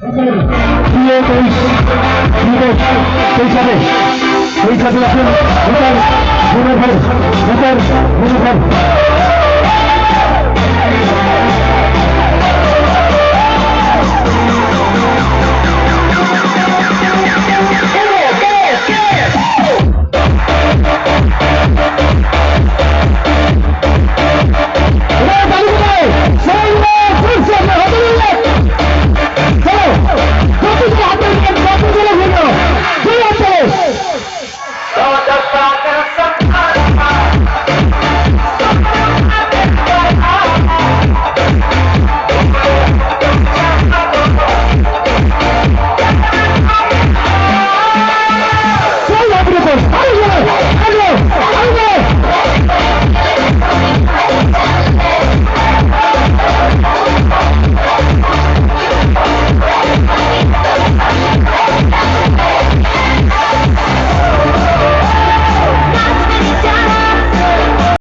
প্রিয় তেইশ আছেন ভোটার মনোভাব মনোভাব